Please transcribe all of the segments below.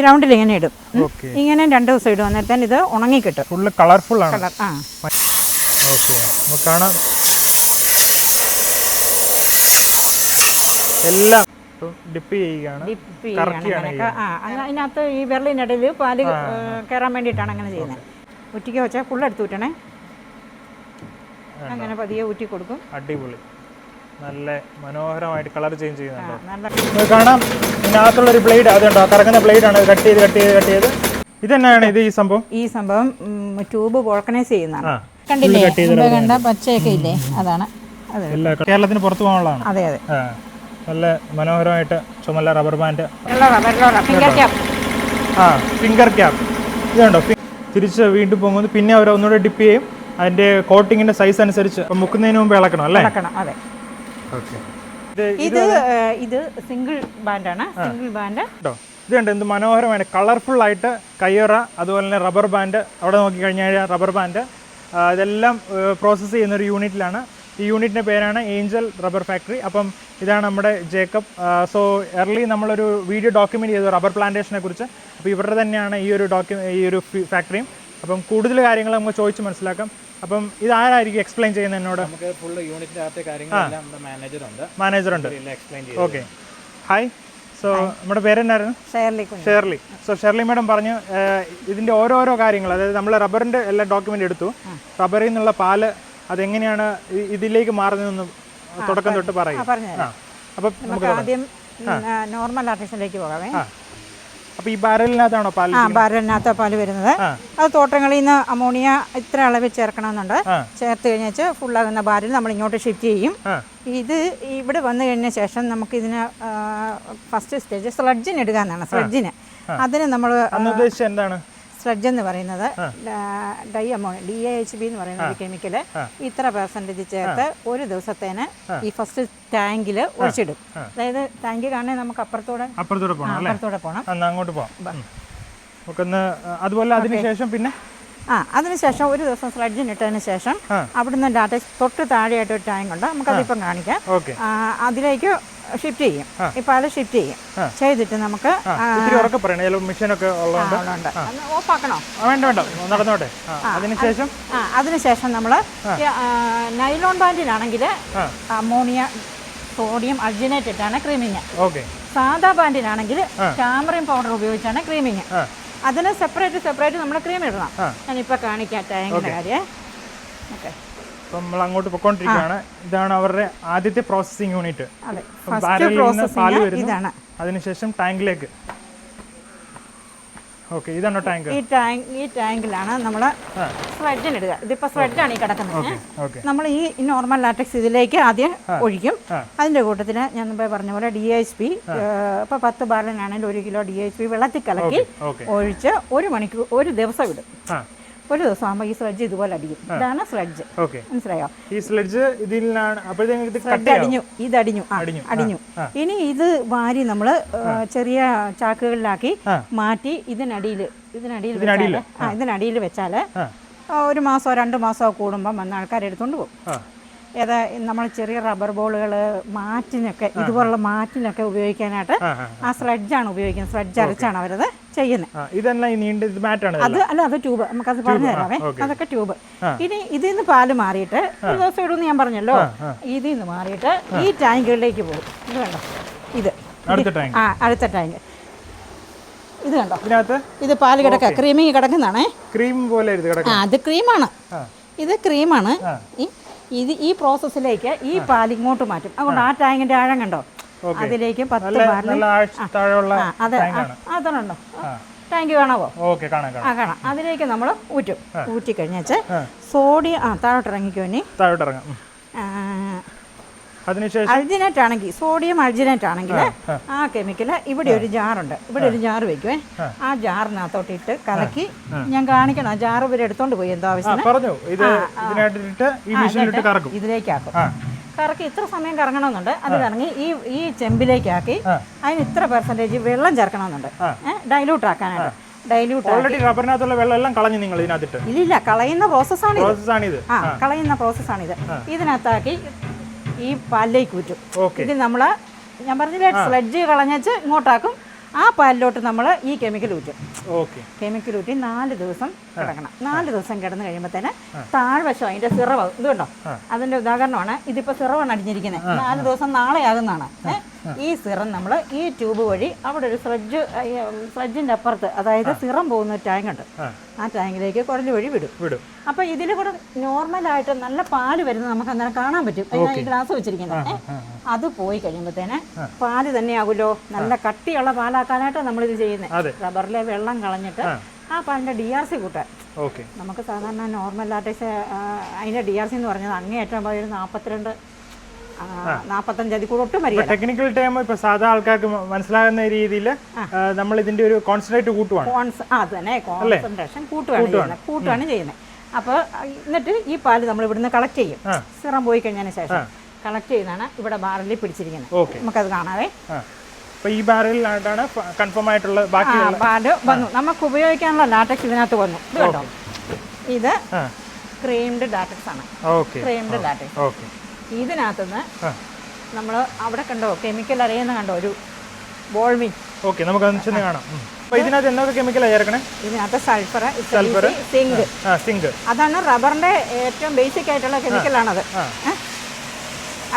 ഗ്രൗണ്ടിൽ ഇങ്ങനെ ഇടും. ഇങ്ങനെ രണ്ട് ദിവസം ഇടും. അന്നേരത്തേന് ഇത് ഉണങ്ങി കിട്ടും ഫുള്ള് കളർഫുൾ ആണ്. കളർ ആ. കാണാം. എല്ലാം ഡിപ്പ് ചെയ്യുകയാണ്. അതിനകത്ത് ഈ വെള്ളിനിടയിൽ പാൽ കയറാൻ വേണ്ടിയിട്ടാണ് അങ്ങനെ ചെയ്യുന്നത്. ഉറ്റിക്ക് വെച്ചാൽ ഫുള്ളെടുത്ത് ഊറ്റണേ. അങ്ങനെ പതിയെ ഊറ്റി കൊടുക്കും. അടിപൊളി. നല്ല മനോഹരമായിട്ട് കളർ ചേഞ്ച് ചെയ്യുന്നുണ്ടോ. കാണാം. ഇതിനകത്തുള്ള ഒരു ബ്ലേഡ് അതുണ്ടോ കറങ്ങുന്ന ബ്ലേഡ് ആണ്. കട്ട് ചെയ്ത് കട്ട് ചെയ്ത് കട്ട് ചെയ്ത്. തന്നെയാണ് ഇത് ഈ സംഭവം? ഈ സംഭവം ട്യൂബ് വോൾക്കനൈസ് ചെയ്യുന്നതാണ്. കണ്ടില്ലേ? കണ്ട? പച്ചയൊക്കെ ഇല്ലേ? അതാണ്. അതെ. കേരളത്തിന് പുറത്തു പോകാനുള്ളതാണ്. അതെ അതെ. നല്ല മനോഹരമായിട്ട് ചുമല്ല റബ്ബർ ബാൻഡ് ക്യാപ് ആ ഫിംഗർ ക്യാപ്പ് ഇതുണ്ടോ തിരിച്ച് വീണ്ടും പോകുന്നത് പിന്നെ അവർ ഒന്നുകൂടെ ഡിപ്പ് ചെയ്യും. അതിന്റെ കോട്ടിങ്ങിന്റെ സൈസ് അനുസരിച്ച്. മുക്കുന്നതിന് മുമ്പ് ഇളക്കണം അല്ലേ? ഇളക്കണം അതെ. ഇത് ഇത് സിംഗിൾ ബാൻഡാണ്. Single band. കേട്ടോ. ഇത് കണ്ടോ എന്ത് മനോഹരമാണ് കളർഫുൾ ആയിട്ട് കയ്യറ അതുപോലെ തന്നെ റബ്ബർ ബാൻഡ് അവിടെ നോക്കിക്കഴിഞ്ഞാൽ റബ്ബർ ബാൻഡ്. ഇതെല്ലാം പ്രോസസ്സ് ചെയ്യുന്ന ഒരു യൂണിറ്റിലാണ്. ഈ യൂണിറ്റിന്റെ പേരാണ് ഏഞ്ചൽ റബ്ബർ ഫാക്ടറി. അപ്പം ഇതാണ് നമ്മുടെ ജേക്കബ്. സോ എർലി നമ്മളൊരു വീഡിയോ ഡോക്യുമെന്റ് ചെയ്തു റബ്ബർ പ്ലാന്റേഷനെ കുറിച്ച്. അപ്പോൾ ഇവരുടെ തന്നെയാണ് ഈ ഒരു ഡോക്യു ഈ ഒരു ഫാക്ടറിയും അപ്പം കൂടുതൽ കാര്യങ്ങൾ നമുക്ക് ചോദിച്ച് മനസ്സിലാക്കാം. അപ്പം ഇത് ആരായിരിക്കും എക്സ്പ്ലെയിൻ ചെയ്യുന്നത് എന്നോട്? നമുക്ക് ഫുൾ യൂണിറ്റിന്റെ അകത്തെ കാര്യങ്ങളെല്ലാം നമ്മുടെ മാനേജർ ഉണ്ട്. മാനേജർ ഉണ്ട്. ഓക്കെ ഹായ് സോ നമ്മുടെ പേരെന്നായിരുന്നു? Shirley Shirley Shirley. So Shirley madam പറഞ്ഞു ഇതിന്റെ ഓരോരോ കാര്യങ്ങൾ അതായത് നമ്മൾ റബ്ബറിന്റെ എല്ലാ ഡോക്യുമെന്റ് എടുത്തു. റബ്ബറിൽ നിന്നുള്ള പാൽ അതെങ്ങനെയാണ് ഇതിലേക്ക് മാറുന്നതെന്ന് തുടക്കം തൊട്ട് പറയും. അപ്പം നമുക്ക് ആദ്യം നോർമൽ ആർട്ടിസ്റ്റിലേക്ക് പോകാമേ. അപ്പോൾ ഈ ബാരലിനകത്താണോ പാൽ ആ ബാരലിനകത്ത് പാൽ വരുന്നത്. അത് തോട്ടങ്ങളിൽ നിന്ന് അമോണിയ ഇത്ര അളവിൽ ചേർക്കണമെന്നുണ്ട്. ചേർത്ത് കഴിഞ്ഞാൽ ഫുള്ളാകുന്ന ബാരൽ നമ്മൾ ഇങ്ങോട്ട് ഷിഫ്റ്റ് ചെയ്യും. ഇത് ഇവിടെ വന്നു കഴിഞ്ഞ ശേഷം നമുക്ക് ഇതിന് ഫസ്റ്റ് സ്റ്റേജ് സ്ലഡ്ജിന് എടുക്കാന്നാണ് സ്ലഡ്ജിന് അതിന് നമ്മൾ എന്താണ്? സ്ലഡ്ജ് എന്ന് പറയുന്നത് diammonium D A H B എന്ന് പറയുന്ന ഒരു കെമിക്കൽ ഇത്ര പെർസെന്റേജ് ചേർത്ത് ഒരു ദിവസത്തേന് ഈ ഫസ്റ്റ് ടാങ്കിൽ ഒഴിച്ചിടും. അതായത് ടാങ്ക് കാണാൻ നമുക്ക് അപ്പുറത്തൂടെ അപ്പുറത്തൂടെ പോകണം അപ്പുറത്തൂടെ പോകണം അങ്ങോട്ട് പോകാം. അതുപോലെ അതിനുശേഷം പിന്നെ? ആ അതിനുശേഷം ഒരു ദിവസം സ്ലഡ്ജിന് ഇട്ടതിന് ശേഷം. അവിടുന്ന് ഡാറ്റ തൊട്ട് താഴെയായിട്ട് ഒരു ടാങ്ക് ഉണ്ട് നമുക്കതിപ്പം കാണിക്കാം. അതിലേക്ക് ഷിഫ്റ്റ് ചെയ്യും. ഈ അത് ഷിഫ്റ്റ് ചെയ്യും. ചെയ്തിട്ട് നമുക്ക് ആ, ഇത്തിരി ഉറക്കെ പറയണേ. ചില മെഷീനൊക്കെ ഉള്ളതുകൊണ്ട്. ഉണ്ട് ഓഫാക്കണോ? വേണ്ട വേണ്ട. നടന്നോട്ടെ. അതിനുശേഷം നമ്മൾ അതിനുശേഷം നമ്മൾ നൈലോൺ ബാൻഡിലാണെങ്കിൽ അമോണിയ സോഡിയം അൾജിനേറ്റ് ഇട്ടാണ് ക്രീമിങ്. സാധാ ബാൻഡിലാണെങ്കിൽ ടാമറിൻ പൗഡർ ഉപയോഗിച്ചാണ് ക്രീമിങ്. അതിന് സെപ്പറേറ്റ് സെപ്പറേറ്റ് നമ്മൾ ക്രീം ഇടണം. ഞാനിപ്പോൾ കാണിക്കാം ടാങ്കിന്റെ കാര്യം. ഓക്കെ. അപ്പം നമ്മൾ അങ്ങോട്ട് പൊക്കോണ്ടിരിക്കുകയാണ് ഇതാണ് അവരുടെ ആദ്യത്തെ പ്രോസസ്സിംഗ് യൂണിറ്റ് പാൽ വരുന്നു. ഇതാണ്. അതിനുശേഷം ടാങ്കിലേക്ക് ഓക്കെ ഇതാണോ ടാങ്ക് ഈ ടാങ്ക് ഈ ടാങ്കിലാണ് നമ്മൾ സ്ലഡ്ജിന് ഇടുക. ഇതിപ്പോൾ സ്ലഡ്ജാണ് ഈ കിടക്കുന്നത്. നമ്മൾ ഈ നോർമൽ ലാറ്റക്സ് ഇതിലേക്ക് ആദ്യം ഒഴിക്കും. അതിന്റെ കൂട്ടത്തിൽ ഞാൻ മുമ്പേ പറഞ്ഞ പോലെ ഡി എച്ച് പി ഇപ്പൊ പത്ത് ബാലനാണെങ്കിൽ ഒരു കിലോ ഡി എച്ച് പി വെള്ളത്തിൽ കലക്കി ഒഴിച്ച് ഒരു മണിക്കൂർ ഒരു ദിവസം ഇടും. ഒരു ദിവസം ആകുമ്പോൾ ഈ സ്ലഡ്ജ് ഇതുപോലെ അടിക്കും. ഇതാണ് സ്ലഡ്ജ് മനസ്സിലായോ? ഈ സ്ലഡ്ജ് ഇതിലാണ് അടിഞ്ഞു. ഇത് അടിഞ്ഞു. അടിഞ്ഞു. ഇനി ഇത് വാരി നമ്മൾ ചെറിയ ചാക്കുകളിലാക്കി മാറ്റി ഇതിനടിയിൽ ഇതിനടിയിൽ ഇതിനടിയിൽ വെച്ചാൽ ഒരു മാസോ രണ്ട് മാസോ കൂടുമ്പോൾ വന്ന ആൾക്കാരെടുത്തോണ്ട് പോകും. ഏതാ നമ്മൾ ചെറിയ റബ്ബർ ബോളുകൾ മാറ്റിനൊക്കെ ഇതുപോലുള്ള മാറ്റിനൊക്കെ ഉപയോഗിക്കാനായിട്ട് ആ സ്ലഡ്ജ് ആണ് സ്ലഡ്ജാണ് ഉപയോഗിക്കുന്നത്. സ്ലഡ്ജ് അരച്ചാണ് അവരത് ചെയ്യുന്നത് ഇതെല്ലാം ഈ നീണ്ട ഇത് മാറ്റാണ് അത് അല്ല അത് ട്യൂബ്. നമുക്കത് പറഞ്ഞു തരാമേ. അതൊക്കെ ട്യൂബ്. ഇനി ഇതിൽ നിന്ന് പാൽ മാറിയിട്ട് ഒരു ദിവസം ഇടുമെന്ന് ഞാൻ പറഞ്ഞല്ലോ. ഇതിൽ നിന്ന് മാറിയിട്ട് ഈ ടാങ്കുകളിലേക്ക് പോകും. ഇത് കണ്ടോ? ഇത്. ആ അടുത്ത ടാങ്ക്. ഇത് കണ്ടോ? ഇത് പാൽ കിടക്ക ക്രീമിങ് കിടക്കുന്നതാണേ. ക്രീം പോലെ ആ അത് ക്രീമാണ്. ഇത് ക്രീമാണ്. ഈ ഇത് ഈ പ്രോസസ്സിലേക്ക് ഈ പാൽ ഇങ്ങോട്ട് മാറ്റും. അതുകൊണ്ട് ആ. ടാങ്കിന്റെ ആഴം കണ്ടോ? അതിലേക്ക് പത്ത് അതുണ്ടോ? ടാങ്ക് കാണാവോ? ആ കാണാം. അതിലേക്ക് നമ്മൾ ഊറ്റും. ഊറ്റി കഴിഞ്ഞാൽ സോഡിയം ആ താഴോട്ട് ഇറങ്ങിക്കോ ഇനി. താഴോട്ട് ഇറങ്ങാം. ഉം. അതിനുശേഷം അൾജിനേറ്റ് ആണെങ്കിൽ സോഡിയം അൾജിനേറ്റ് ആണെങ്കിൽ ആ. കെമിക്കൽ ഇവിടെ ഒരു ജാറുണ്ട്. ഇവിടെ ഒരു ജാർ വെക്കുവേ. ആ. ജാറിനകത്തോട്ട് ഇട്ട് കലക്കി ഞാൻ കാണിക്കണം. ആ ജാർ ഇവരെ എടുത്തോണ്ട് പോയി എന്തോ ആവശ്യം ഇത് ഇതിലേക്കാക്കും. കറക്കി ഇത്ര സമയം കറങ്ങണമെന്നുണ്ട്. അത് കറങ്ങി ഈ ഈ ചെമ്പിലേക്കാക്കി അതിന് ഇത്ര പെർസെന്റേജ് വെള്ളം ചേർക്കണമെന്നുണ്ട്. ഡൈലൂട്ട് ആക്കാനായിട്ട്. ഓൾറെഡി റബ്ബറിനകത്തുള്ള കളഞ്ഞു നിങ്ങൾ ഇതിനകത്തിട്ട്. ഇല്ലില്ല കളയുന്ന പ്രോസസ്സാണ് പ്രോസസ്സാണിത് ആ കളയുന്ന പ്രോസസ്സാണിത് ഇതിനകത്താക്കി ഈ പാലിലേക്ക് ഊറ്റും. ഇത് നമ്മൾ ഞാൻ പറഞ്ഞില്ലേ സ്ലഡ്ജ് കളഞ്ഞച്ച് ഇങ്ങോട്ടാക്കും. ആ പാലിലോട്ട് നമ്മൾ ഈ കെമിക്കൽ ഊറ്റും. ഓക്കെ കെമിക്കൽ ഊറ്റി നാല് ദിവസം കിടക്കണം. നാല് ദിവസം കിടന്ന് കഴിയുമ്പോൾ തന്നെ താഴ്വശം അതിന്റെ സിറവ് ഇത് കണ്ടോ അതിന്റെ ഉദാഹരണമാണ്. ഇതിപ്പോ സിറവാണ് അടിഞ്ഞിരിക്കുന്നത് നാല് ദിവസം നാളെ ആകുന്നതാണ്. ഏ? ഈ സിറം നമ്മൾ ഈ ട്യൂബ് വഴി അവിടെ ഒരു ഫ്രിഡ്ജ് ഫ്രിഡ്ജിന്റെ അപ്പുറത്ത് അതായത് സിറം പോകുന്ന ഒരു ടാങ്ക് ഉണ്ട്. ആ. ടാങ്കിലേക്ക് കുടൽ വഴി വിടും. വിടും. അപ്പൊ ഇതിൽ കൂടെ നോർമലായിട്ട് നല്ല പാൽ വരുന്നത് നമുക്ക് അന്നേരം കാണാൻ പറ്റും. ഈ ഗ്ലാസ് വെച്ചിരിക്കുന്നത്. അത് പോയി കഴിയുമ്പോഴത്തേന് പാൽ തന്നെയാകുമല്ലോ നല്ല കട്ടിയുള്ള പാലാക്കാനായിട്ട് നമ്മളിത് ചെയ്യുന്നത്. റബ്ബറിലെ വെള്ളം കളഞ്ഞിട്ട് ആ. പാലിന്റെ ഡി ആർ സി കൂട്ടാൻ. ഓക്കെ. നമുക്ക് സാധാരണ നോർമൽ ലാറ്റക്സ് അതിന്റെ ഡി ആർ സി എന്ന് പറഞ്ഞത് അങ്ങേയറ്റം ഏറ്റവും ഒരു നാൽപ്പത്തിരണ്ട് നാൽപ്പത്തഞ്ച് അതിൽ കൂടെ ഒട്ടും വരിക ടെക്നിക്കൽ ടൈം ഇപ്പൊ സാധാ ആൾക്കാർക്ക് മനസ്സിലാകുന്ന രീതിയിൽ നമ്മൾ ഇതിന്റെ ഒരു കോൺസെൻട്രേറ്റ് കൂട്ടുവാണ്. അത് തന്നെ കോൺസെൻട്രേഷൻ കൂട്ടുവാണ് ചെയ്യുന്നത്. കൂട്ടുകയാണ് ചെയ്യുന്നത്. അപ്പോൾ എന്നിട്ട് ഈ പാൽ നമ്മൾ ഇവിടുന്ന് കളക്ട് ചെയ്യും. സിറം പോയി കഴിഞ്ഞതിന് ശേഷം കളക്ട് ചെയ്യുന്നതാണ് ഇവിടെ ബാറിൽ പിടിച്ചിരിക്കുന്നത്. നമുക്കത് കാണാവേ. ഈ ബാരലിലായിട്ടാണ് കൺഫേം ആയിട്ടുള്ള ബാക്കി പാൽ വന്നു. നമുക്ക് ഉപയോഗിക്കാനുള്ള ലാറ്റക്സ് ഇതിനകത്ത് വന്നു. ഇത് കേട്ടോ ഇത് ക്രീംഡ് ലാറ്റക്സ് ആണ്. ക്രീംഡ് ലാറ്റക്സ് ഇതിനകത്തുനിന്ന് നമ്മൾ അവിടെ കണ്ടോ? കെമിക്കൽ അറിയുന്ന കണ്ടോ? ഒരു ബോൾമിൻ ഓക്കെ നമുക്ക് കാണാം. ഇതിനകത്ത് എന്തൊക്കെ കെമിക്കൽ ചേർക്കണേ? ഇതിനകത്ത് സൾഫർ സൾഫർ സിങ്ക് അതാണ് റബ്ബറിന്റെ ഏറ്റവും ബേസിക് ആയിട്ടുള്ള കെമിക്കലാണത്?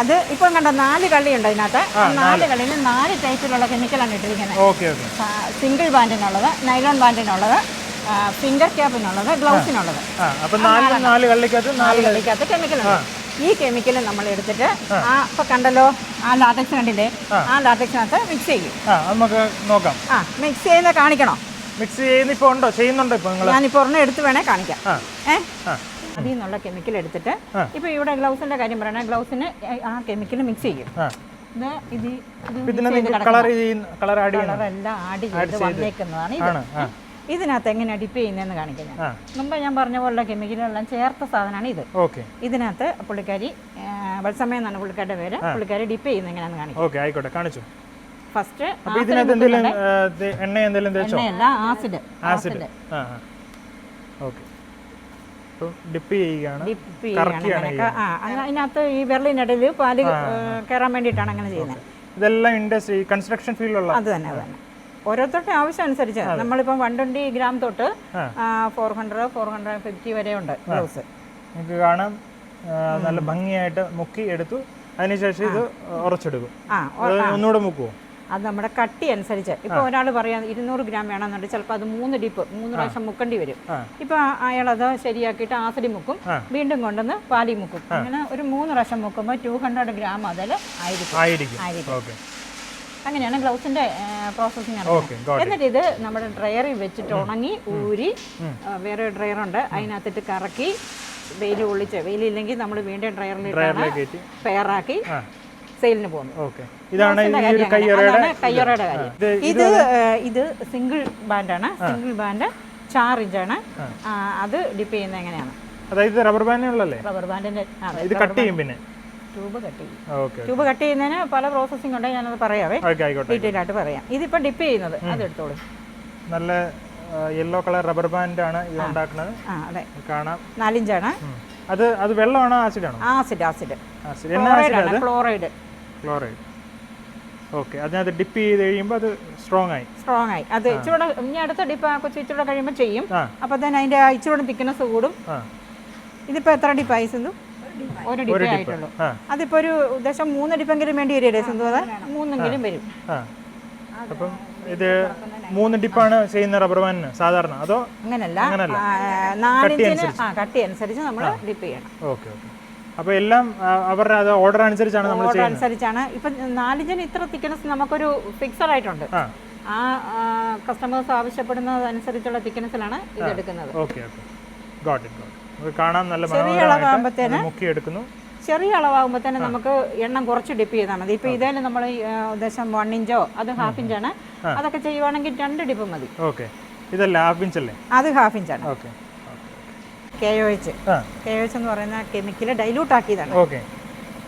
അത് ഇപ്പം കണ്ട നാല് കള്ളിയുണ്ട് അതിനകത്ത്. ആ നാല്. കള്ളിയിൽ നാല് ടൈപ്പിലുള്ള കെമിക്കലാണ് ഇട്ടിരിക്കുന്നത്. സിംഗിൾ ബാൻഡിനുള്ളത് നൈലോൺ ബാൻഡിനുള്ളത് ഫിംഗർ ക്യാപ്പിനുള്ളത് ഗ്ലൗസിനുള്ളത് നാല് കള്ളിക്കകത്ത് നാല് കള്ളിക്കകത്ത് ഈ കെമിക്കൽ നമ്മൾ എടുത്തിട്ട് ആ. ഇപ്പൊ കണ്ടല്ലോ ആ ലാറ്റക്സ് കണ്ടില്ലേ? ആ. ലാറ്റക്സിനകത്ത് മിക്സ് ചെയ്യും. ആ നമുക്ക് നോക്കാം. ആ മിക്സ് ചെയ്യുന്ന കാണിക്കണോ? മിക്സ് ചെയ്യുന്ന ഇപ്പൊ ഉണ്ടോ? ചെയ്യുന്നുണ്ടോ ഇപ്പൊ നിങ്ങൾ ഞാനിപ്പോൾ ഒരെണ്ണം എടുത്ത് വേണേ കാണിക്കാം. ആ. ഏ? അതിൽ നിന്നുള്ള കെമിക്കൽ എടുത്തിട്ട്. ഇപ്പൊ ഇവിടെ ഗ്ലൗസിന്റെ കാര്യം പറയണേ. ഗ്ലൗസിന് ആ കെമിക്കൽ മിക്സ് ചെയ്യും. ഇത് ഇത് കളർ കളർ ആഡ് ചെയ്ത് വന്നേക്കുന്നതാണ് ഇത്. ഇതിനകത്ത് എങ്ങനെയാണ് ഡിപ്പ് ചെയ്യുന്നതെന്ന് കാണിക്കാം ഞാൻ. ആ. മുമ്പ് ഞാൻ പറഞ്ഞ പോലുള്ള കെമിക്കലുകളെല്ലാം ചേർത്ത സാധനമാണ് ഇത്. ഇതിനകത്ത് പുള്ളിക്കാരി വത്സമയം എന്നാണ് പുള്ളിക്കാരുടെ പേര്. പുള്ളിക്കാരി ഡിപ്പ് ചെയ്യുന്നത് എങ്ങനെയാണെന്ന് കാണിക്കാം. ഓക്കെ ആയിക്കോട്ടെ കാണിച്ചു. ഫസ്റ്റ് ഇതിനകത്ത് എന്തെങ്കിലും എണ്ണ എന്തെങ്കിലും തേച്ചോ? എണ്ണയല്ല ആസിഡ്. ആസിഡ്. ഓക്കെ. ഡിപ്പ് ചെയ്യുകയാണ്. അതിനകത്ത് ഈ വെള്ളിനിടയിൽ പാൽ കയറാൻ വേണ്ടിയിട്ടാണ് അങ്ങനെ ചെയ്യുന്നത്. ഇതെല്ലാം ഇൻഡസ്ട്രി കൺസ്ട്രക്ഷൻ ഫീൽഡിലുള്ള അത് തന്നെ അത് തന്നെ. ഓരോരുത്തരുടെ ആവശ്യം അനുസരിച്ച് നമ്മളിപ്പം വൺ ട്വന്റി ഗ്രാം തൊട്ട് four hundred four hundred fifty വരെ ഉണ്ട് ബ്ലൗസ് നിങ്ങൾക്ക് കാണാം. നല്ല ഭംഗിയായിട്ട് മുക്കി എടുത്തു. അതിനുശേഷം ഇത് ഉറച്ചെടുക്കും. അത് ഒന്നുകൂടെ മുക്കുവോ? അത് നമ്മുടെ കട്ടി അനുസരിച്ച്. ഇപ്പൊ ഒരാൾ പറയാ ഇരുന്നൂറ് ഗ്രാം വേണമെന്നുണ്ടെങ്കിൽ ചിലപ്പോൾ അത് മൂന്ന് ഡിപ്പ് മൂന്ന് പ്രാവശ്യം മുക്കേണ്ടി വരും. ഇപ്പൊ അയാൾ അത് ശരിയാക്കിയിട്ട് ആസിഡി മുക്കും. വീണ്ടും കൊണ്ടുവന്ന് പാലി മുക്കും. അങ്ങനെ ഒരു മൂന്ന് പ്രാവശ്യം മുക്കുമ്പോൾ ടു ഹൺഡ്രഡ് ഗ്രാം അതിൽ ആയിരിക്കും. ആയിരിക്കും. അങ്ങനെയാണ് ഗ്ലൗസിന്റെ പ്രോസസ്സിങ് എന്നിട്ട് ഇത് നമ്മുടെ ഡ്രയറിൽ വെച്ചിട്ട് ഉണങ്ങി ഊരി വേറെ ഡ്രയർ ഉണ്ട്. അതിനകത്തിട്ട് കറക്കി വെയിൽ ഒളിച്ച് വെയിലില്ലെങ്കിൽ നമ്മൾ വീണ്ടും കയറ്റി. പെയറാക്കി സെയിലിന് പോകുന്നത്. ഓക്കെ ഇതാണ് കയ്യറയുടെ കാര്യം. ഇത് ഇത് സിംഗിൾ ബാൻഡാണ് സിംഗിൾ ബാൻഡ് ചാർ ഇഞ്ചാണ് ആണ്. അത് ഡിപ്പ് ചെയ്യുന്നത് എങ്ങനെയാണ്? അതായത് റബ്ബർ ബാൻഡിനുള്ളല്ലേ റബ്ബർ ബാൻഡിന്റെ ഇത് കട്ട് ചെയ്യും പിന്നെ. ട്യൂബ് കട്ട് ചെയ്യും. ട്യൂബ് കട്ട് ചെയ്യുന്നതിന് പല പ്രോസസ്സിംഗ് ഉണ്ട് ഞാനത് പറയാവേ. ഡീറ്റെയിൽ ആയിട്ട് പറയാം. ഇതിപ്പോൾ ഡിപ്പ് ചെയ്യുന്നത് അത് എടുത്തോളൂ നല്ല യെല്ലോ കളർ റബ്ബർ ബാൻഡ് ഇത് ഉണ്ടാക്കുന്നത്. അതെ. കാണാം. നാലിഞ്ചാണ്. ആണ് അത് അത് വെള്ളമാണോ ആസിഡാണോ ആസിഡ് ആസിഡ് ക്ലോറൈഡ് ആസിഡ് ആണ് ക്ലോറൈഡ് ക്ലോറൈഡ് ഓക്കെ അതിനകത്ത് ഡിപ്പ് ചെയ്ത് കഴിയുമ്പോൾ അത് സ്ട്രോങ് ആയി. സ്ട്രോങ് ആയി. അത് ഇച്ചിരൂടെ ഇനി അടുത്ത ഡിപ്പ് കൊച്ചു ഇച്ചിരൂടെ കഴിയുമ്പോൾ ചെയ്യും. അപ്പോൾ തന്നെ അതിന്റെ ഇച്ചിരൂടെ തിക്നെസ് കൂടും ഇതിപ്പോൾ എത്ര ഡിപ്പായി സിന്ധു? ഒരു ഡിപ്പേ ആയിട്ടുള്ളൂ. അതിപ്പോ അതിപ്പോൾ ഒരു ഉദ്ദേശം മൂന്ന് ഡിപ്പെങ്കിലും വേണ്ടി വരില്ലേ സിന്ധു മൂന്നെങ്കിലും വരും. അപ്പം ഇത് മൂന്ന് ഡിപ്പാണ് ചെയ്യുന്ന റബ്ബർ ബാൻഡിന് സാധാരണ? അതോ അങ്ങനല്ല. നാലിഞ്ചിന് കട്ടി അനുസരിച്ച്. നമ്മൾ ഡിപ്പ് ചെയ്യണം. Okay okay. അപ്പോൾ എല്ലാം അവരുടെ അത് ഓർഡർ അനുസരിച്ചാണ് നമ്മൾ ഓർഡർ അനുസരിച്ചാണ്. ഇപ്പൊ നാലിഞ്ചിന് ഇത്ര തിക്കനസ് നമുക്കൊരു ഫിക്സഡ് ആയിട്ടുണ്ട്. ആ. കസ്റ്റമേഴ്സ് ആവശ്യപ്പെടുന്നത് അനുസരിച്ചുള്ള തിക്കനസിലാണ് ഇത് എടുക്കുന്നത് okay okay. Got it got കാണാൻ നല്ല ചെറിയ അളവാകുമ്പോഴത്തേന് ഇളകാകുമ്പോഴത്തേന് അത് മുക്കി എടുക്കുന്നു ചെറിയ അളവാകുമ്പോൾ തന്നെ നമുക്ക് എണ്ണം കുറച്ച് ഡിപ്പ് ചെയ്താൽ മതി. ഇപ്പൊ ഇതേ നമ്മൾ ഉദ്ദേശം വൺ ഇഞ്ചോ അത് ഹാഫ് ഇഞ്ചാണ് അതൊക്കെ ചെയ്യുവാണെങ്കിൽ രണ്ട് ഡിപ്പ് മതി. ഓക്കെ. ഇതല്ല ഹാഫ് ഇഞ്ച് അല്ലേ? അത് ഹാഫ് ഇഞ്ചാണ് okay. K O H K O H എന്ന് പറയുന്ന കെമിക്കൽ ഡൈലൂട്ട് ആക്കിയതാണ്. ഓക്കെ.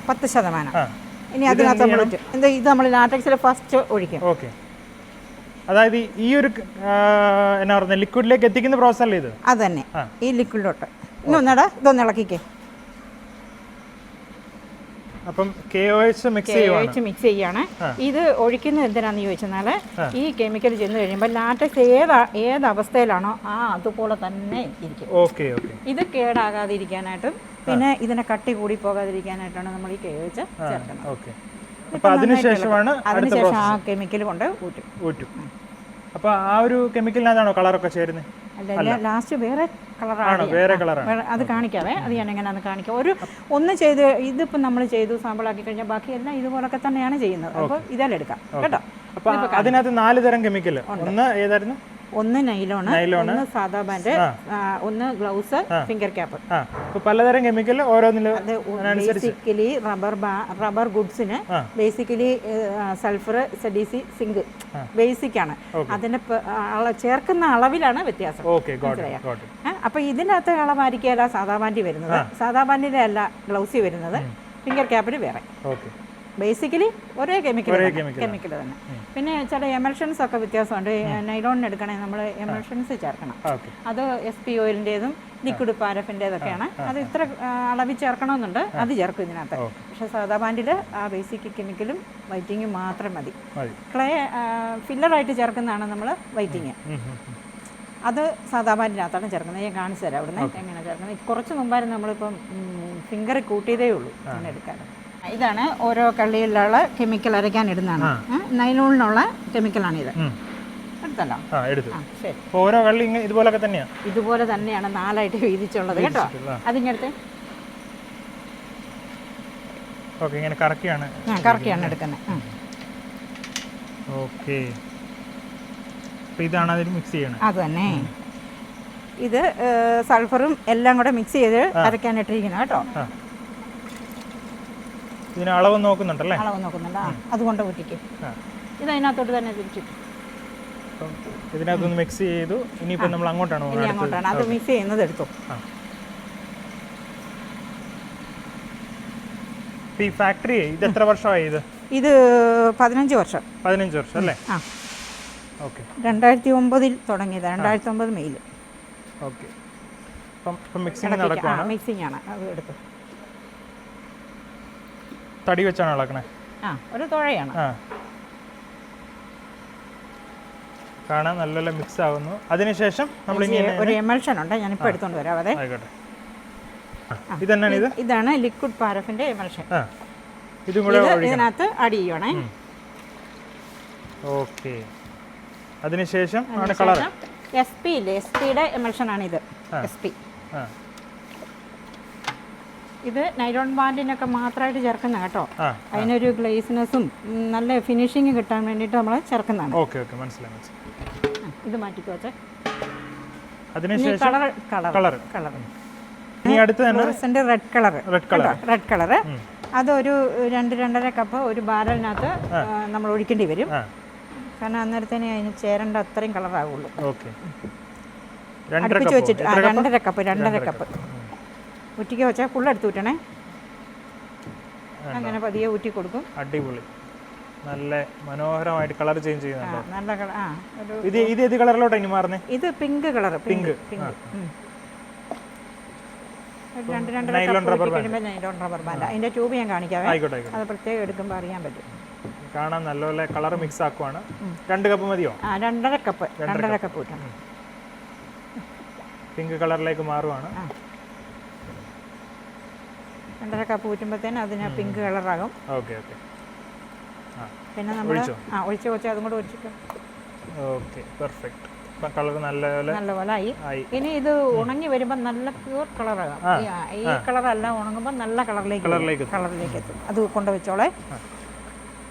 പത്ത് ശതമാനം. ഇനി അതിനകത്ത് നമ്മൾ എന്താ ഇത് നമ്മൾ ലാറ്റക്സിൽ ഫസ്റ്റ് ഒഴിക്കും. ഓക്കെ. അതായത് ഈ ഒരു എന്നാ പറയുന്നത് ലിക്വിഡിലേക്ക് എത്തിക്കുന്ന പ്രോസസ് അല്ലേ ഇത്? അത് തന്നെ. ഈ ലിക്വിഡിലോട്ട് ഇന്നൊന്നടാ ഇതൊന്ന് ഇളക്കിക്കേ. അപ്പം കെ ഒ എച്ച് മിക്സ് ചെയ്യുവാണ്. മിക്സ് ചെയ്യാണ് ഇത് ഒഴിക്കുന്നത് എന്തിനാന്ന് ചോദിച്ചെന്നാൽ ഈ കെമിക്കൽ ചെന്ന് കഴിയുമ്പോൾ ലാറ്റക്സ് ഏത് ഏത് അവസ്ഥയിലാണോ ആ അതുപോലെ തന്നെ ഇരിക്കും. ഓക്കെ ഓക്കെ ഇത് കേടാകാതിരിക്കാനായിട്ടും പിന്നെ ഇതിനെ കട്ടി കൂടി പോകാതിരിക്കാനായിട്ടാണ് നമ്മൾ ഈ കേച്ച് ചേർക്കുന്നത്. ഓക്കെ അപ്പോൾ അതിനുശേഷമാണ് അതിനുശേഷം ആ കെമിക്കൽ കൊണ്ട് ഊറ്റും. ഊറ്റും. അപ്പോൾ ആ ഒരു കെമിക്കലിനകത്താണോ കളറൊക്കെ ചേരുന്നത് അല്ല ലാസ്റ്റ് വേറെ കളറാണ് വേറെ കളറാണ്. അത് കാണിക്കാവേ. അത് ഞാൻ എങ്ങനെയാണെന്ന് കാണിക്കാം. ഒരു ഒന്ന് ചെയ്ത് ഇതിപ്പോൾ നമ്മൾ ചെയ്തു സാമ്പിളാക്കി കഴിഞ്ഞാൽ ബാക്കി എല്ലാം ഇതുപോലൊക്കെ തന്നെയാണ് ചെയ്യുന്നത്. അപ്പോൾ ഇതെല്ലാം എടുക്കാം. കേട്ടോ? അപ്പോൾ അതിനകത്ത് നാല് തരം കെമിക്കൽ ഒന്ന് ഏതായിരുന്നു? ഒന്ന് നൈലോണ് ഒന്ന് സാധാ ബാൻഡ് ഒന്ന് ഗ്ലൗസ് ഫിംഗർ ക്യാപ്പ് പലതരം കെമിക്കൽ ഓരോന്നിലും ബേസിക്കലി റബ്ബർ റബ്ബർ ഗുഡ്സിന് ബേസിക്കലി സൾഫർ സഡീസി സിങ്ക് ബേസിക് ആണ്. അതിന് ചേർക്കുന്ന അളവിലാണ് വ്യത്യാസം. അപ്പൊ ഇതിനകത്ത് അളവായിരിക്കുകയല്ല സാധാ ബാൻഡി വരുന്നത്? സാധാ ബാൻഡിലെ അല്ല ഗ്ലൗസി വരുന്നത് ഫിംഗർ ക്യാപ്പിന് വേറെ. ഓക്കെ ബേസിക്കലി ഒരേ കെമിക്കൽ കെമിക്കൽ തന്നെ. പിന്നെ ചില എമൽഷൻസ് ഒക്കെ വ്യത്യാസമുണ്ട്. നൈലോണിന് എടുക്കണേ നമ്മൾ എമൽഷൻസ് ചേർക്കണം. അത് എസ് പി ഓയിലിന്റെതും ലിക്വിഡ് പാരഫിന്റെതൊക്കെയാണ് അത് ഇത്ര അളവിൽ ചേർക്കണമെന്നുണ്ട്. അത് ചേർക്കും ഇതിനകത്ത്. പക്ഷേ സാധാ പാൻഡിൽ ആ ബേസിക് കെമിക്കലും വൈറ്റിങ്ങും മാത്രം മതി. ക്ലേ ഫില്ലറായിട്ട് ചേർക്കുന്നതാണ് നമ്മൾ വൈറ്റിങ്. അത് സാധാ പാൻഡിനകത്താണ് ചേർക്കുന്നത്. ഞാൻ കാണിച്ചു തരാം അവിടുന്ന് എങ്ങനെ ചേർക്കുന്നത്. കുറച്ച് മുമ്പായിരുന്നു നമ്മളിപ്പം ഫിംഗർ കൂട്ടിയതേ ഉള്ളൂ അങ്ങനെ എടുക്കാൻ ഇതാണ് ഓരോ കള്ളിയിലുള്ള കെമിക്കൽ അരയ്ക്കാൻ ഇടുന്നതാണ്. നൈലോണിനുള്ള കെമിക്കലാണ് ഇത്. എടുത്തല്ലോ? ആ എടുത്തു. ശരി. ഓരോ കള്ളി ഇങ്ങനെ ഇതുപോലൊക്കെ തന്നെയാണ് ഇതുപോലെ തന്നെയാണ് നാലായിട്ട് വീതിച്ചുള്ളത് കേട്ടോ. അതിങ്ങടുത്ത്. ഓക്കെ ഇങ്ങനെ കറക്കിയാണ് ആ കറക്കിയാണ് എടുക്കുന്നത്. ഓക്കെ. ഇതാണ് അതിൽ മിക്സ് ചെയ്യണത് അത് തന്നെ. ഇത് സൾഫറും എല്ലാം കൂടെ മിക്സ് ചെയ്ത് അരയ്ക്കാനിട്ടിരിക്കുന്നത് കേട്ടോ. ഇതിന് അളവ് നോക്കുന്നുണ്ടല്ലേ? അളവ് നോക്കുന്നുണ്ട്. ആ അതുകൊണ്ട് ഊറ്റിക്കും ആ. ഇത് അതിനകത്തോട്ട് തന്നെ തിരിച്ചിട്ടു ഇതിനകത്തൊന്ന് മിക്സ് ചെയ്തു. ഇനിയിപ്പോൾ നമ്മൾ അങ്ങോട്ടാണ് അങ്ങോട്ടാണ്. അത് മിക്സ് ചെയ്യുന്നത് എടുത്തു. ഈ ഫാക്ടറി ഇത് എത്ര വർഷമായി ഇത്? ഇത് പതിനഞ്ച് വർഷം. പതിനഞ്ച് വർഷം അല്ലേ? ആ. ഓക്കെ. രണ്ടായിരത്തി ഒമ്പതിൽ തുടങ്ങിയത്. രണ്ടായിരത്തി ഒമ്പത് മെയിൽ ഓക്കെ. അപ്പം ആണ് മിക്സിംഗ് ആണ്. അത് എടുത്തു. തടി വെച്ചാണ് ഇളക്കണേ? ആ ഒരു തുഴയാണ്. ആ. കാണാൻ നല്ല മിക്സ് ആവുന്നു. അതിനുശേഷം നമ്മൾ ഒരു എമൽഷൻ ഉണ്ട് ഞാനിപ്പോൾ എടുത്തുകൊണ്ട് വരാം. അതെ. ആയിക്കോട്ടെ. ഇതെന്നാണ് ഇത്? ഇതാണ് ലിക്വിഡ് പാരഫിന്റെ എമൽഷൻ ഇതും കൂടെ ഇതിനകത്ത് ആഡ് ചെയ്യണേ ഓക്കെ. അതിനുശേഷം ആണ് കളർ എസ് പി ഇല്ലേ? എസ് പിയുടെ എമൽഷൻ ആണ് ഇത്. എസ് പി ആ. ഇത് നൈലോൺ ബാൻഡിനൊക്കെ മാത്രമായിട്ട് ചേർക്കുന്ന കേട്ടോ. അതിനൊരു ഗ്ലേസിനെസ്സും നല്ല ഫിനിഷിങ് കിട്ടാൻ വേണ്ടിയിട്ട് നമ്മൾ ചേർക്കുന്നതാണ്. ഓക്കെ ഓക്കെ മനസ്സിലായി മനസ്സിലായി. ഇത് മാറ്റിക്കോ വെച്ചേ അതിനുശേഷം കളർ കളർ കളർ ഇനി അടുത്ത് തന്നെ red colour red colour red colour അതൊരു രണ്ട് രണ്ടര കപ്പ് ഒരു ബാരലിനകത്ത് നമ്മൾ ഒഴിക്കേണ്ടി വരും. കാരണം അന്നേരത്തേനെ അതിന് ചേരേണ്ട അത്രയും കളറാകുള്ളൂ അടുപ്പിച്ച്? വെച്ചിട്ട്? രണ്ടര കപ്പ് രണ്ടര കപ്പ്. ഊറ്റിക്ക് വെച്ചാൽ ഫുള്ളെടുത്ത് ഊറ്റണേ. അങ്ങനെ പതിയെ ഊറ്റി കൊടുക്കും. അടിപൊളി. നല്ല മനോഹരമായിട്ട് കളർ ചേഞ്ച് ചെയ്യുന്നുണ്ട്? നല്ല കളർ ആ ഇത് ഇത് ഏത് കളറിലോട്ടാ ഇനി മാറുന്നേ? ഇത് പിങ്ക് കളർ പിങ്ക്. പിങ്ക് രണ്ട് രണ്ട് നൈലോൺ റബ്ബർ കപ്പ് കഴിയുമ്പോൾ നൈലോൺ റബ്ബർ ബാൻഡ്. അതിന്റെ ട്യൂബ് ഞാൻ കാണിക്കാവേ. അത് പ്രത്യേകം എടുക്കുമ്പോൾ അറിയാൻ പറ്റും. കാണാൻ നല്ലപോലെ കളർ മിക്സ് ആക്കുവാണ്. രണ്ട് കപ്പ് മതിയോ? ആ രണ്ടര കപ്പ് രണ്ടര കപ്പ് പിങ്ക് കളറിലേക്ക് മാറുവാണ്. ആ. രണ്ടര കപ്പ് ഊറ്റുമ്പോഴത്തേന് അതിന് പിങ്ക് കളറാകും ഓക്കെ പിന്നെ നമ്മൾ? ആ ഒഴിച്ച് വെച്ച് അതും കൂടെ ഒഴിച്ചിട്ട് ഓക്കെ പെർഫെക്റ്റ് ഇപ്പം കളർ നല്ലപോലെ നല്ലപോലെ ആയി ഇനി ഇത് ഉണങ്ങി വരുമ്പോൾ നല്ല പ്യൂർ കളറാകാം ഈ കളറല്ല ഉണങ്ങുമ്പോൾ നല്ല കളറിലേക്ക് കളറിലേക്ക്. കളറിലേക്ക് എത്തും അത് കൊണ്ട് വെച്ചോളേ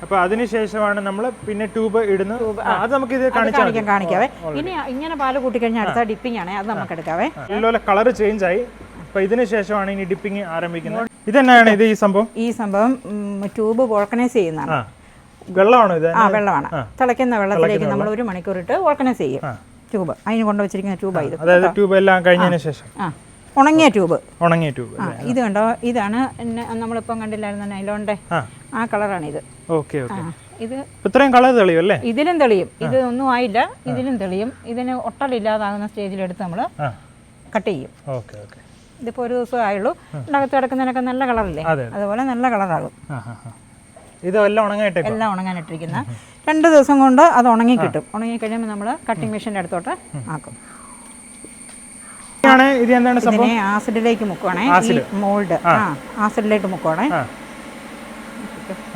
അപ്പോൾ അതിനുശേഷമാണ് നമ്മൾ പിന്നെ ട്യൂബ് ഇടുന്നത് അത് നമുക്ക് ഇത് കാണിക്കാം കാണിക്കാവേ ഇനി ഇങ്ങനെ പാൽ കൂട്ടിക്കഴിഞ്ഞാൽ അടുത്ത ഡിപ്പിംഗ് ആണ് അത് നമുക്ക് എടുക്കാവേ നല്ലപോലെ കളർ ചേഞ്ച് ആയി അപ്പോൾ ഇതിന് ശേഷമാണ് ഇനി ഡിപ്പിങ് ആരംഭിക്കുന്നത്. ഇതെന്നാണ് ഇത് ഈ സംഭവം? ഈ സംഭവം ട്യൂബ് വോൾക്കനൈസ് ചെയ്യുന്നതാണ്. വെള്ളമാണോ ഇത്? ആ വെള്ളമാണ്. തിളയ്ക്കുന്ന വെള്ളത്തിലേക്ക് നമ്മൾ ഒരു മണിക്കൂർ ഇട്ട് വോൾക്കനൈസ് ചെയ്യും. ട്യൂബ്. അതിന് കൊണ്ട് വെച്ചിരിക്കുന്ന ട്യൂബാണ് അതായത് ട്യൂബ് എല്ലാം കഴിഞ്ഞതിന് ശേഷം. ഉണങ്ങിയ ട്യൂബ്. ഉണങ്ങിയ ട്യൂബ് ഇത് കണ്ടോ? ഇതാണ് നമ്മളിപ്പം കണ്ടില്ലായിരുന്ന നൈലോണിന്റെ ആ. കളറാണ് ഇത് ഓക്കെ ഇത് ഇത്രയും കളർ തെളിയും അല്ലേ? ഇതിലും തെളിയും. ഇത് ഒന്നും ആയില്ല. ഇതിലും തെളിയും. ഇതിന് ഒട്ടലില്ലാതാകുന്ന സ്റ്റേജിലെടുത്ത് നമ്മൾ കട്ട് ചെയ്യും. Okay okay. ഇതിപ്പോൾ ഒരു ദിവസമേ ആയുള്ളൂ. ഇതിനകത്ത് കിടക്കുന്നതിനൊക്കെ നല്ല കളറില്ലേ? അതെ. അതുപോലെ നല്ല കളറാകും. ഇതെല്ലാം എല്ലാം ഉണങ്ങാനിട്ടിരിക്കുന്ന രണ്ട് ദിവസം കൊണ്ട് അത് ഉണങ്ങി കിട്ടും. ഉണങ്ങി കഴിയുമ്പോൾ നമ്മൾ കട്ടിംഗ് മെഷീന്റെ അടുത്തോട്ട് ആക്കും. ഇതിനെ ആസിഡിലേക്ക് മുക്കുവാണേ. മോൾഡ് ആ. ആസിഡിലേക്ക് മുക്കുവാണേ.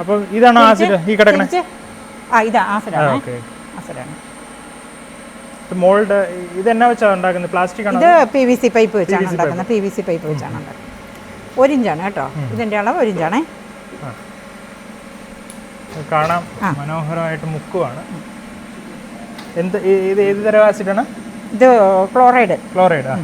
അപ്പോൾ ഇതാണ് ആസിഡ് ഈ കിടക്കണേ? ആ ഇതാ ആസിഡാണ് ആസിഡാണ് മോൾഡ് ഇത് എന്നാ വെച്ചാണ് ഉണ്ടാക്കുന്നത്? പ്ലാസ്റ്റിക് ആണ് ഇത് പി വി സി പൈപ്പ് വെച്ചാണ് ഉണ്ടാക്കുന്നത്. പി വി സി പൈപ്പ് വെച്ചാണ് ഉണ്ടാക്കുന്നത്. ഒരിഞ്ചാണ് കേട്ടോ. ഇതിന്റെ അളവ് ഒരിഞ്ചാണേ കാണാം. മനോഹരമായിട്ട് മുക്കുവാണ്. എന്ത് ഇത് ഏത് തരം ആണ് ഇത് ക്ലോറൈഡ്. ക്ലോറൈഡ്?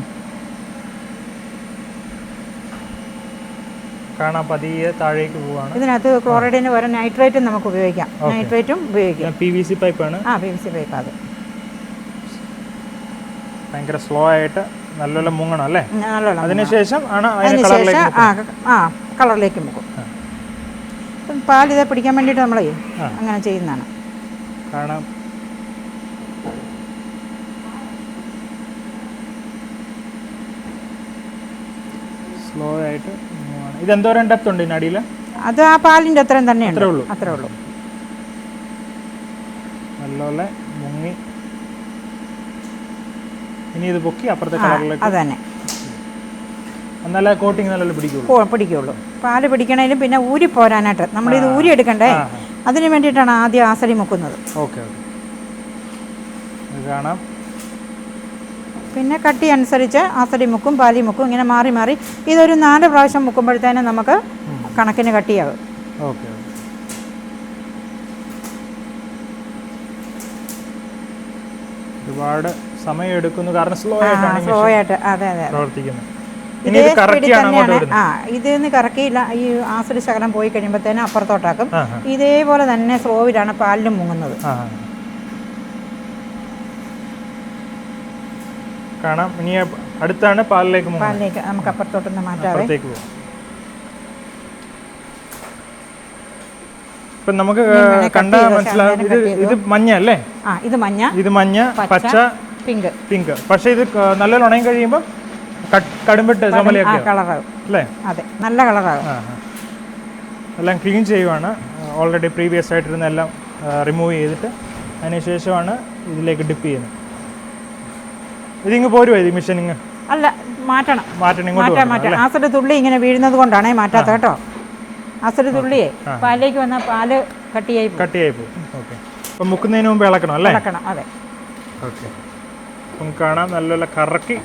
കാണാം പതിയെ താഴേക്ക് പോവാണ്. ഇതിനകത്ത് ക്ലോറൈഡിന് പകരം നൈട്രേറ്റും നമുക്ക് ഉപയോഗിക്കാം. നൈട്രേറ്റും ഉപയോഗിക്കാം. പി വി സി പൈപ്പാണ് ആ പി വി സി പൈപ്പ് അത്. ഭയങ്കര സ്ലോ ആയിട്ട് നല്ലപോലെ മുങ്ങണം അല്ലേ? നല്ലോണം അതിനുശേഷം ആണ് അതിന് അതിന് കളറിലേക്ക് ശേഷം ആ ആ കളറിലേക്ക് മുക്കും. പാൽ ഇതേ പിടിക്കാൻ വേണ്ടിയിട്ട് നമ്മളേ അങ്ങനെ ചെയ്യുന്നതാണ്. കാരണം സ്ലോ ആയിട്ട്. ഇത് എന്തോരം ഡെപ്ത് ഉണ്ട് ഇതിനടിയിൽ അത് ആ പാലിന്റെ അത്രയും തന്നെയാണ് അത്രേ ഉള്ളൂ. അത്രേ ഉള്ളൂ. നല്ലപോലെ മുങ്ങി ഇനി ഇത് പൊക്കി അപ്പുറത്തെ കളറിലേക്ക് അത് തന്നെ നല്ല കോട്ടിങ് നല്ലപോലെ പിടിക്കുള്ളൂ. പിടിക്കുള്ളൂ. പാൽ പിടിക്കണേലും പിന്നെ ഊരി പോരാനായിട്ട് നമ്മളിത് ഊരി എടുക്കണ്ടേ? അതിന് വേണ്ടിയിട്ടാണ് ആദ്യം ആസരി മുക്കുന്നത്. ഓക്കെ കാണാം. പിന്നെ കട്ടി അനുസരിച്ച് ആസരി മുക്കും പാലി മുക്കും ഇങ്ങനെ മാറി മാറി ഇതൊരു നാല് പ്രാവശ്യം മുക്കുമ്പോഴത്തേനും നമുക്ക് കണക്കിന് കട്ടിയാകും ഓക്കെ ഓക്കെ ഒരുപാട് സമയം എടുക്കുന്നു കാരണം സ്ലോ ആയിട്ടാണ് സ്ലോ ആയിട്ട്. അതെ അതെ പ്രവർത്തിക്കുന്നത്. ആ ഇതിന്ന് കറക്കിയില്ല. ഈ ആസിഡ് ശകലം പോയി കഴിയുമ്പോഴത്തേനും അപ്പുറത്തോട്ടാക്കും. ഇതേപോലെ തന്നെ സ്ലോവിലാണ് പാലിലും മുങ്ങുന്നത്. കാണാം. ഇനി അടുത്താണ് പാലിലേക്ക് പാലിലേക്ക് നമുക്ക് അപ്പുറത്തോട്ടൊന്ന് മാറ്റാവേ അപ്പുറത്തേക്ക് പോകും ഇപ്പൊ നമുക്ക് കണ്ടാൽ മനസ്സിലാവും. ഇത് മഞ്ഞ അല്ലേ? ആ ഇത് മഞ്ഞ ഇത് മഞ്ഞ പച്ച പിങ്ക്. പിങ്ക്. പക്ഷെ ഇത് ക- നല്ല ഉണങ്ങി കഴിയുമ്പോൾ കടുമ്പിട്ട് ചുമലയൊക്കെ കളറാകും അല്ലേ? അതെ നല്ല കളറാകും. എല്ലാം ക്ലീൻ ചെയ്യുവാണ്. ഓൾറെഡി പ്രീവിയസ് ആയിട്ടിരുന്ന എല്ലാം റിമൂവ് ചെയ്തിട്ട് അതിനുശേഷമാണ് ഇതിലേക്ക് ഡിപ്പ് ചെയ്യുന്നത്. ഇതിങ്ങ് പോരുമോ ഇത് മിഷൻ ഇങ്ങ് അല്ല മാറ്റണം. മാറ്റണം ഇങ്ങോട്ട് മാറ്റാം ആസിഡ് തുള്ളി ഇങ്ങനെ വീഴുന്നത് കൊണ്ടാണേ മാറ്റാത്ത കേട്ടോ. തുള്ളിയേ പാലിലേക്ക് വന്നാൽ പാൽ കട്ടിയായി. കട്ടിയായി പോകും ഓക്കെ. അപ്പം മുക്കുന്നതിന് മുമ്പ് ഇളക്കണം അല്ലേ? ഇളക്കണം അതെ. ഓക്കെ. അപ്പം കാണാം നല്ലപോലെ കറക്കി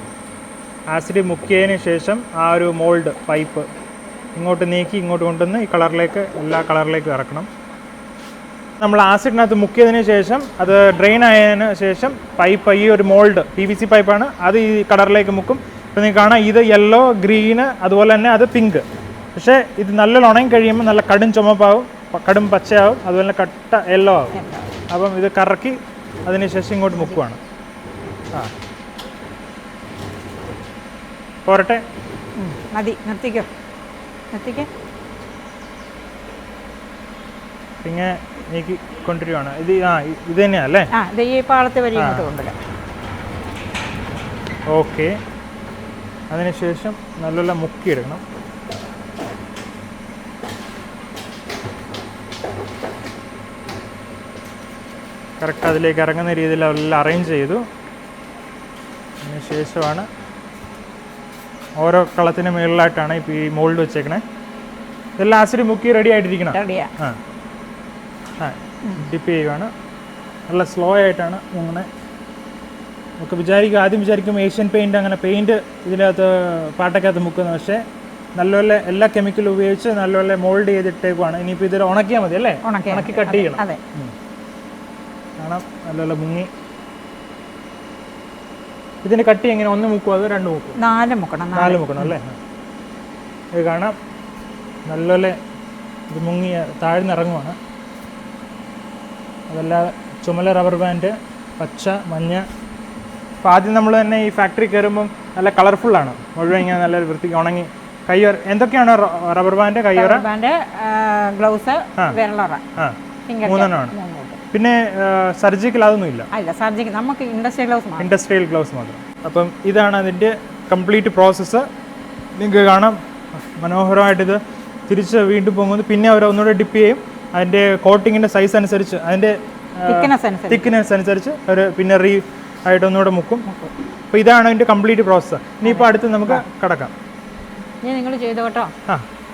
ആസിഡ് മുക്കിയതിന് ശേഷം ആ ഒരു മോൾഡ് പൈപ്പ് ഇങ്ങോട്ട് നീക്കി ഇങ്ങോട്ട് കൊണ്ടുവന്ന് ഈ കളറിലേക്ക് എല്ലാ കളറിലേക്കും ഇറക്കണം. നമ്മൾ ആസിഡിനകത്ത് മുക്കിയതിന് ശേഷം അത് ഡ്രെയിൻ ആയതിനു ശേഷം പൈപ്പ് ഈ ഒരു മോൾഡ് പി വി സി പൈപ്പാണ്. അത് ഈ കളറിലേക്ക് മുക്കും. ഇപ്പം നിങ്ങൾക്ക് കാണാം ഇത് യെല്ലോ ഗ്രീന് അതുപോലെ തന്നെ അത് പിങ്ക്. പക്ഷേ ഇത് നല്ല ഉണങ്ങി കഴിയുമ്പോൾ നല്ല കടും ചുമപ്പാവും കടും പച്ചയാവും അതുപോലെ കട്ട യെല്ലോ ആവും. അപ്പം ഇത് കറക്കി അതിന് ശേഷം ഇങ്ങോട്ട് മുക്കുവാണ്. ആ. പോരട്ടെ? മതി. നിർത്തിക്കോ? നിർത്തിക്കേ? പിന്നെ എനിക്ക് കൊണ്ടുവരികയാണ് ഇത് ആ ഇത് തന്നെയാ അല്ലേ? ഈ പാളത്തെ വരെ ഇങ്ങോട്ട് കൊണ്ടുവരാം. ഓക്കെ. അതിനുശേഷം നല്ലോണം മുക്കിയെടുക്കണം. കറക്റ്റ് അതിലേക്ക് ഇറങ്ങുന്ന രീതിയിൽ അവരെല്ലാം അറേഞ്ച് ചെയ്തു. അതിന് ശേഷമാണ് ഓരോ കളത്തിന് മുകളിലായിട്ടാണ് ഇപ്പോൾ ഈ മോൾഡ് വെച്ചേക്കണേ. ഇതെല്ലാം ആസിഡ് മുക്കി റെഡി ആയിട്ടിരിക്കണം. ആ. ആ. ഡിപ്പ് ചെയ്യുവാണ്. നല്ല സ്ലോ ആയിട്ടാണ് മുങ്ങണേ. നമുക്ക് വിചാരിക്കും ആദ്യം വിചാരിക്കും ഏഷ്യൻ പെയിന്റ് അങ്ങനെ പെയിന്റ് ഇതിനകത്ത് പാട്ടക്കകത്ത് മുക്കുന്നത് പക്ഷേ നല്ലപോലെ എല്ലാ കെമിക്കലും ഉപയോഗിച്ച് നല്ലപോലെ മോൾഡ് ചെയ്തിട്ടേക്കുവാണ്. ഇനിയിപ്പോൾ ഇതിൽ ഉണക്കിയാൽ മതി അല്ലേ? ഉണക്കി കട്ട് ചെയ്യണം. അതെ നല്ല നല്ല മുങ്ങി. ഇതിന് കട്ടി എങ്ങനെ? ഒന്ന് മുക്കോ അതോ രണ്ട് മുക്കും നാല് മുക്കണം നാല്. മുക്കണം അല്ലേ? ഇത് കാണാം. നല്ലപോലെ ഇത് മുങ്ങി താഴ്ന്നിറങ്ങുവാണ്. അതല്ലാതെ ചുമല റബ്ബർ ബാൻഡ് പച്ച മഞ്ഞ. അപ്പോൾ ആദ്യം നമ്മൾ തന്നെ ഈ ഫാക്ടറി കയറുമ്പം നല്ല കളർഫുള്ളാണ് മുഴുവൻ ഇങ്ങനെ നല്ല വൃത്തിക്ക് ഉണങ്ങി. കയ്യോർ എന്തൊക്കെയാണ് റബ്ബർ ബാൻഡ് കയ്യോറ ബാൻഡ് ഗ്ലൗസ് ഫിംഗർ മൂന്നെണ്ണമാണ്. പിന്നെ സർജിക്കൽ അതൊന്നുമില്ല. അല്ല സർജിക്കൽ നമുക്ക് ഇൻഡസ്ട്രിയൽ ഗ്ലൗസ് മാത്രം. ഇൻഡസ്ട്രിയൽ ഗ്ലൗസ് മാത്രം. അപ്പം ഇതാണ് അതിന്റെ കംപ്ലീറ്റ് പ്രോസസ്സ്. നിങ്ങൾക്ക് കാണാം. മനോഹരമായിട്ടിത് ഇത് തിരിച്ച് വീണ്ടും പോകുന്നത് പിന്നെ അവർ ഒന്നുകൂടെ ഡിപ്പ് ചെയ്യും. അതിന്റെ കോട്ടിങ്ങിന്റെ സൈസ് അനുസരിച്ച് അതിന്റെ തിക്നെസ് അനുസരിച്ച്. അവർ പിന്നെ റീ ആയിട്ട് ഒന്നുകൂടെ മുക്കും. അപ്പോൾ ഇതാണ് അതിന്റെ കംപ്ലീറ്റ് പ്രോസസ്സ്. ഇനിയിപ്പോൾ അടുത്ത് നമുക്ക് കിടക്കാം. ഇനി നിങ്ങൾ ചെയ്തു കേട്ടോ?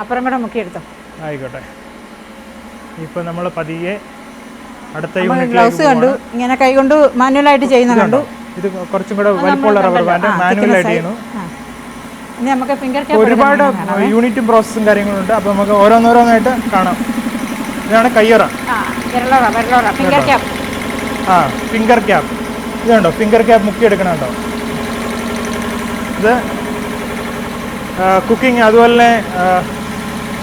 അപ്പുറം കൂടെ മുക്കിയെടുത്തോ. ആയിക്കോട്ടെ. ഇപ്പോൾ നമ്മൾ പതിയെ അടുത്ത ഗ്ലൗസ് കണ്ടു. ഇങ്ങനെ കൈകൊണ്ട് മാനുവലായിട്ട് ചെയ്യുന്ന കണ്ടു. ഇത് കുറച്ചും കൂടെ വലിപ്പമുള്ള റബ്ബർ ബാൻഡ് മാനുവലായിട്ട് ആയിട്ട് ചെയ്യുന്നു. ഇനി നമുക്ക് ഫിംഗർ ഒരുപാട് യൂണിറ്റും പ്രോസസ്സും കാര്യങ്ങളുണ്ട്. അപ്പോൾ നമുക്ക് ഓരോന്നോരോന്നായിട്ട് കാണാം. ഇതാണ് കയ്യറ. ആ ഫിംഗർ ക്യാപ്പ് ഇതുണ്ടോ ഫിംഗർ ക്യാപ്പ് മുക്കി മുക്കിയെടുക്കണുണ്ടോ ഇത് കുക്കിംഗ് അതുപോലെ തന്നെ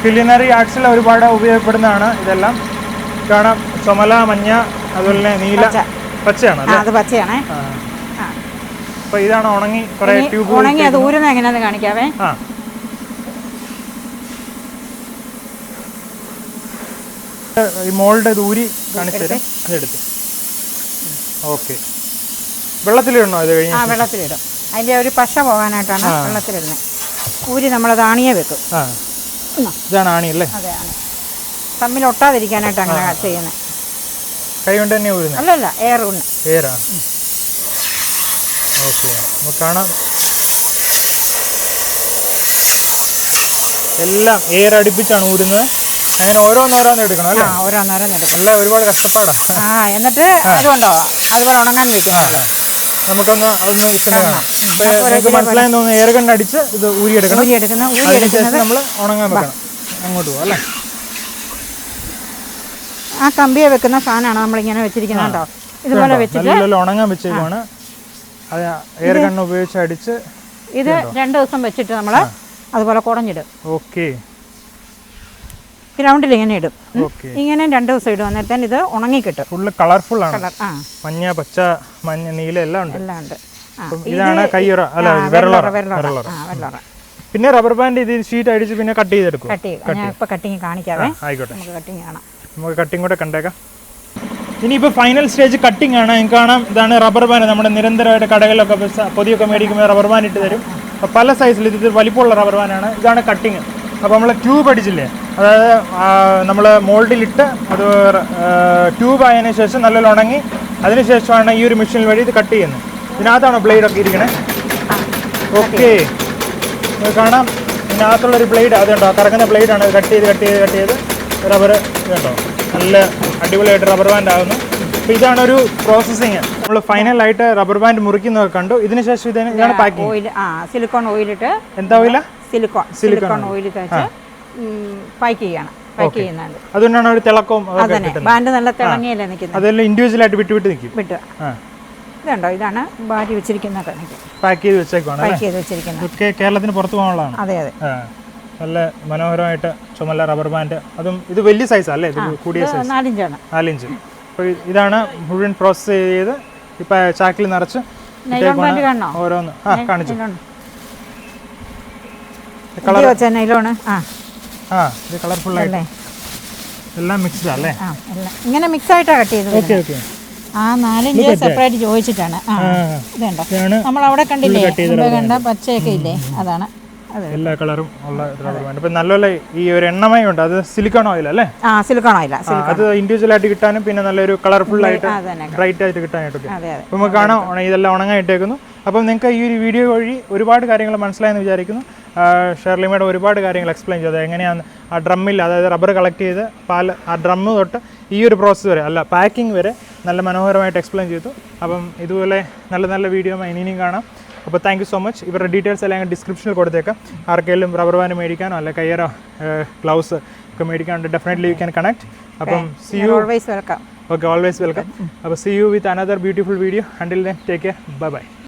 ഫിലിനറി ആർട്സിൽ ഒരുപാട് ഉപയോഗപ്പെടുന്നതാണ് ഇതെല്ലാം. കാണാം. ചുമല മഞ്ഞ അതുപോലെ തന്നെ നീല. പച്ച. പച്ചയാണ് അത് പച്ചയാണേ. ആ. ഇതാണ് ഉണങ്ങി കുറെ ട്യൂബ് ഉണങ്ങി അത് ഊരുന്ന എങ്ങനെയാന്ന് കാണിക്കാവേ. ആ. ഈ മോളുടെ ദൂരി കാണിച്ചു തരാം. അതെടുത്ത് ഓക്കെ. വെള്ളത്തിലിടണോ ഇത് കഴിഞ്ഞ് ആ വെള്ളത്തിലിടും. അതിന്റെ ഒരു പശ പോകാനായിട്ടാണ് വെള്ളത്തിലിടുന്നത്. ഊരി നമ്മളത് ആണിയെ വെക്കും. ഇതാണ് ആണി അല്ലേ? അതെ ആണ്. തമ്മിൽ ഒട്ടാതിരിക്കാനായിട്ട് അങ്ങനെ ചെയ്യുന്നത് കൈകൊണ്ട് തന്നെ ഊരുന്നത് അല്ലല്ല എയർ കൊണ്ട് ഏരാ ഓക്കെ. നമുക്ക് കാണാം. എല്ലാം എയർ അടുപ്പിച്ചാണ് ഊരുന്നത്. അങ്ങനെ ഓരോന്നോരോന്ന് എടുക്കണം അല്ലേ? ഓരോന്നോരോന്ന് എടുക്കണം. എടുക്കും ഒരുപാട് കഷ്ടപ്പാടാണ് ആ എന്നിട്ട് അതുകൊണ്ടോ അതുപോലെ ഉണങ്ങാനിരിക്കും നമുക്കൊന്ന് അതൊന്ന് വിശദം കാണാം. ഇപ്പൊ നിങ്ങൾക്ക് മനസ്സിലായെന്ന് തോന്നുന്നു എയർ കണ്ടടിച്ച് ഇത് ഊരിയെടുക്കണം. ഊരി ഊരിയെടുക്കുന്നത്. നമ്മൾ ഉണങ്ങാൻ വെക്കണം. അങ്ങോട്ട് പോകാം അല്ലേ? ആ കമ്പിയെ വെക്കുന്ന സാധനമാണ് നമ്മളിങ്ങനെ വെച്ചിരിക്കുന്നത് കേട്ടോ. ഇതുപോലെ വെച്ചിട്ട് ഉണങ്ങാൻ വെച്ചേക്കുവാണ്. അത് എയർ കണ്ണ് ഉപയോഗിച്ച് അടിച്ച് ഇത് രണ്ട് ദിവസം വെച്ചിട്ട് നമ്മൾ അതുപോലെ കുടഞ്ഞിടും. ഓക്കെ. ഗ്രൗണ്ടിൽ ഇങ്ങനെ ഇടും. ഇങ്ങനെ രണ്ട് ദിവസം ഇടും. അന്നേരത്തേന് ഇത് ഉണങ്ങി കിട്ടും. ഫുള്ള് കളർഫുൾ ആണ്. മഞ്ഞ പച്ച മഞ്ഞ നീല എല്ലാം ഉണ്ട്. എല്ലാം ഉണ്ട്. ഇതാണ് കയ്യുറ അല്ല വിരളറ വിരളറ പിന്നെ റബ്ബർ ബാൻഡ് ഇത് ഷീറ്റ് അടിച്ച് പിന്നെ കട്ട് ചെയ്തെടുക്കും. കട്ട് ചെയ്യും. ഞാൻ ഇപ്പോൾ കട്ടിങ് കാണിക്കാവേ. ആയിക്കോട്ടെ. നമുക്ക് കട്ടിങ് കാണാം. നമുക്ക് കട്ടിംഗ് കൂടെ കണ്ടേക്കാം. ഇനിയിപ്പോൾ ഫൈനൽ സ്റ്റേജ് കട്ടിംഗ് ആണ്. നിങ്ങൾക്ക് കാണാം ഇതാണ് റബ്ബർ ബാൻഡ് നമ്മുടെ നിരന്തരമായിട്ട് കടകളിലൊക്കെ പൊതിയൊക്കെ മേടിക്കുമ്പോൾ റബ്ബർ ബാൻ ഇട്ട് തരും. അപ്പോൾ പല സൈസിൽ ഇത് വലിപ്പമുള്ള റബ്ബർ ബാനാണ് ഇതാണ് കട്ടിങ് അപ്പോൾ നമ്മൾ ട്യൂബ് അടിച്ചില്ലേ? അതായത് നമ്മൾ മോൾഡിലിട്ട് അത് ട്യൂബ് ആയതിനു ശേഷം നല്ലോണം ഉണങ്ങി അതിനുശേഷമാണ് ഈ ഒരു മെഷീൻ വഴി ഇത് കട്ട് ചെയ്യുന്നത്. ഇതിനകത്താണോ ബ്ലേഡൊക്കെ ഇരിക്കണേ? ഓക്കെ കാണാം. ഇതിനകത്തുള്ളൊരു ബ്ലേഡ് അതുണ്ടോ കറങ്ങുന്ന ബ്ലേഡാണ് കട്ട് ചെയ്ത് കട്ട് ചെയ്ത് കട്ട് ചെയ്ത്. റബ്ബർ കേട്ടോ. നല്ല അടിപൊളിയായിട്ട് റബ്ബർ ബാൻഡ് ആകുന്നു അപ്പോൾ ഇതാണ് ഒരു പ്രോസസ്സിങ് നമ്മൾ ഫൈനലായിട്ട് റബ്ബർ ബാൻഡ് മുറിക്കുന്നതൊക്കെ കണ്ടു. ഇതിനുശേഷം ഇതിന് ഇതാണ് പാക്കിംഗ് ഓയിൽ ആ സിലിക്കോൺ ഓയിലിട്ട് എന്താ ഓയില സിലിക്കോൺ സിലിക്കോൺ ഓയിൽ തേച്ച് പാക്ക് ചെയ്യണം. പാക്ക് ചെയ്യുന്നുണ്ട്. അതുകൊണ്ടാണ് ഒരു തിളക്കവും ബാൻഡ് നല്ല തിളങ്ങിയല്ലേ നിൽക്കുന്നത്? അതെല്ലാം ഇൻഡിവിജ്വലായിട്ട് വിട്ട് വിട്ട് നിൽക്കും. വിട്ട്. ഇതുണ്ടോ? ഇതാണ് ബാരി വെച്ചിരിക്കുന്ന കണക്ക് പാക്ക് ചെയ്ത് വെച്ചേക്കാണ് പാക്ക് ചെയ്ത് വെച്ചിരിക്കുന്നത്. കേരളത്തിന് പുറത്ത് പോകാനുള്ളതാണ്. അതെ അതെ. നല്ല മനോഹരമായിട്ട് ചുമല്ല റബ്ബർ ബാൻഡ്. അതും ഇത് വലിയ സൈസ് അല്ലേ? ഇത് കൂടിയ സൈസ് നാലിഞ്ചാണ്. നാലിഞ്ച്. അപ്പോൾ ഇതാണ് മുഴുവൻ പ്രോസസ്സ് ചെയ്ത് ഇപ്പം ചാക്കിൽ നിറച്ച് ഓരോന്ന്. ആ കാണിച്ചു. നൈലോണ് ആ. ഇത് കളർഫുൾ ആയിട്ട്. എല്ലാം മിക്സ്ഡ് അല്ലേ? ഇങ്ങനെ മിക്സ് ആയിട്ടാണ് കട്ട് ചെയ്തത് ഓക്കെ ഓക്കെ ആ നാലിഞ്ച് സെപ്പറേറ്റ് ചോദിച്ചിട്ടാണ്. ആ ഇതുണ്ടോ? ഇതാണ്. നമ്മൾ അവിടെ കണ്ടില്ലേ? കണ്ട പച്ചയൊക്കെ ഇല്ലേ? അതാണ്. അതെ എല്ലാ കളറും ഉള്ള റബ്ബർ ഇപ്പം നല്ലപോലെ ഈ ഒരു എണ്ണമയം ഉണ്ട്. അത് സിലിക്കൺ ഓയിൽ അല്ലേ? ആ സിലിക്കൺ ഓയില അത് ഇൻഡിവിജ്വൽ ആയിട്ട് കിട്ടാനും പിന്നെ നല്ലൊരു കളർഫുൾ ആയിട്ട് ബ്രൈറ്റ് ആയിട്ട് കിട്ടാനായിട്ടൊക്കെ. നമുക്ക് കാണാം. ഇതെല്ലാം ഉണങ്ങായിട്ടേക്കുന്നു അപ്പം നിങ്ങൾക്ക് ഈ ഒരു വീഡിയോ വഴി ഒരുപാട് കാര്യങ്ങൾ മനസ്സിലായെന്ന് വിചാരിക്കുന്നു. ഷെർലി മേഡം ഒരുപാട് കാര്യങ്ങൾ എക്സ്പ്ലെയിൻ ചെയ്തത് എങ്ങനെയാണ് ആ ഡ്രമ്മിൽ അതായത് റബ്ബർ കളക്ട് ചെയ്ത് പാൽ ആ ഡ്രമ്മ് തൊട്ട് ഈ ഒരു പ്രോസസ്സ് വരെ അല്ല പാക്കിംഗ് വരെ നല്ല മനോഹരമായിട്ട് എക്സ്പ്ലെയിൻ ചെയ്തു. അപ്പം ഇതുപോലെ നല്ല നല്ല വീഡിയോ ഇനിയും കാണാം. അപ്പോൾ താങ്ക് യു സോ മച്ച് ഇവരുടെ ഡീറ്റെയിൽസ് എല്ലാം ഡിസ്ക്രിപ്ഷനിൽ കൊടുത്തേക്കാം. ആർക്കെങ്കിലും റബ്ബർ ബാൻഡ് മേടിക്കാനോ അല്ല കയ്യറോ ഗ്ലൗസ് ഒക്കെ മേടിക്കാനുണ്ട് ഡെഫിനറ്റ്ലി യു ക്യാൻ കണക്ട് അപ്പം see you always welcome okay always welcome അപ്പോൾ see you with another beautiful video until Until then, take bye bye.